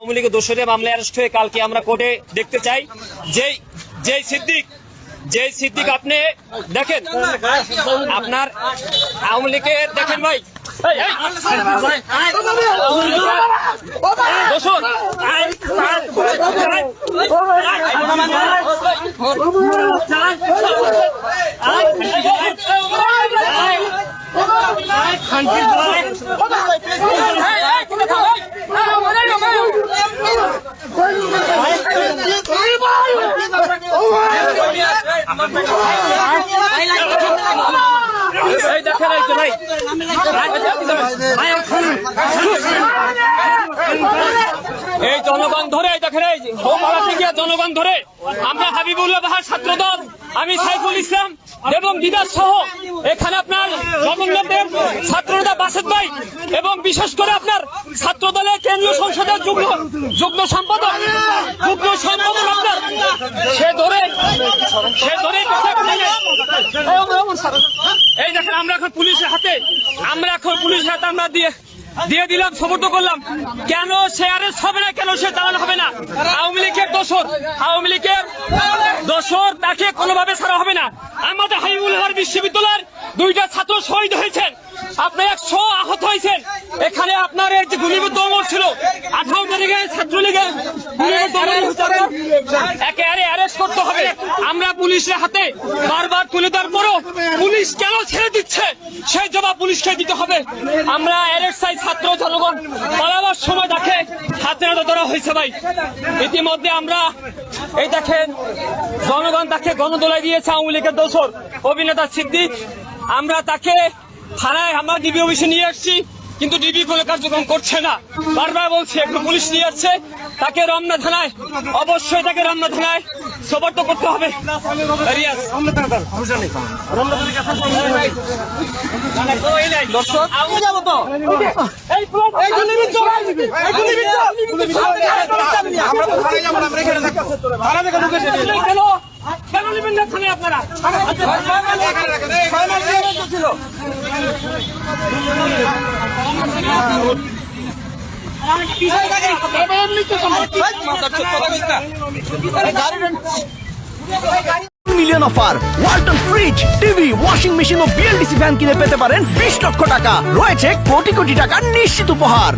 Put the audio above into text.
আওয়ামী লীগের দোষরে মামলায় অ্যারেস্ট হয়ে কালকে আমরা কোর্টে দেখতে চাই। যেই যেই সিদ্দিক যেই সিদ্দিক আপনি দেখেন, আপনার আওয়ামী লীগের, দেখেন ভাই। এই, জনগণ ধরে দেখেন এই জনগণ ধরে। আমরা হাবিবুল্লাহ বাহার ছাত্রদল আমি সাইফুল ইসলাম এবং দিদার সহ এখানে আপনার জগন্নাথ দেব ছাত্রনেতা বাসেদ ভাই এবং বিশেষ করে আপনার ছাত্র দলের কেন্দ্রীয় সংসদের যুগ্ম যুগ্ম সম্পাদক যুগ্ম সম্পাদক সে ধরে সে ধরে এই দেখেন, আমরা এখন পুলিশের হাতে, আমরা এখন পুলিশের হাতে আমরা দিয়ে দিয়ে দিলাম, সমর্থ করলাম। কেন সে আরেস্ট হবে না, কেন সে চালানো হবে না? আওয়ামী লীগের দোষর, আওয়ামী লীগের দোষর তাকে কোনোভাবে ছাড়া হবে না। আমাদের হাবিবুল বিশ্ববিদ্যালয়ের দুইটা ছাত্র শহীদ হয়েছেন আপনার একশো আহত হয়েছেন এখানে আপনার এই যে গুলিবিদ্ধ অমর ছিল আঠারো তারিখে ছাত্রলীগের। একেবারে অ্যারেস্ট করতে হবে। আমরা পুলিশের হাতে বারবার তুলে দেওয়ার পরও পুলিশ কেন ছেড়ে দিচ্ছে? সেই জবাব পুলিশকে দিতে হবে। আমরা অ্যারেস্ট চাই ছাত্র জনগণ। পালাবার সময় তাকে হাতে হাতে ধরা হয়েছে ভাই। ইতিমধ্যে আমরা এই দেখেন, জনগণ তাকে গণদোলায় দিয়েছে আওয়ামী লীগের দোষর। অভিনেতা সিদ্দিক, আমরা তাকে থানায় আমরা ডিবি অফিসে নিয়ে আসছি কিন্তু ডিবি কোনো কার্যক্রম করছে না। বারবার বলছে একটু পুলিশ নিয়ে যাচ্ছে। তাকে রমনা থানায় অবশ্যই তাকে রমনা থানায় সোবর্দ করতে হবে। দর্শক কেন? নেবেন না থানায় আপনারা? Million offer Walton fridge TV washing machine ও বিএলডিসি ফ্যান কিনে পেতে পারেন বিশ লক্ষ টাকা। রয়েছে কোটি কোটি টাকার নিশ্চিত উপহার।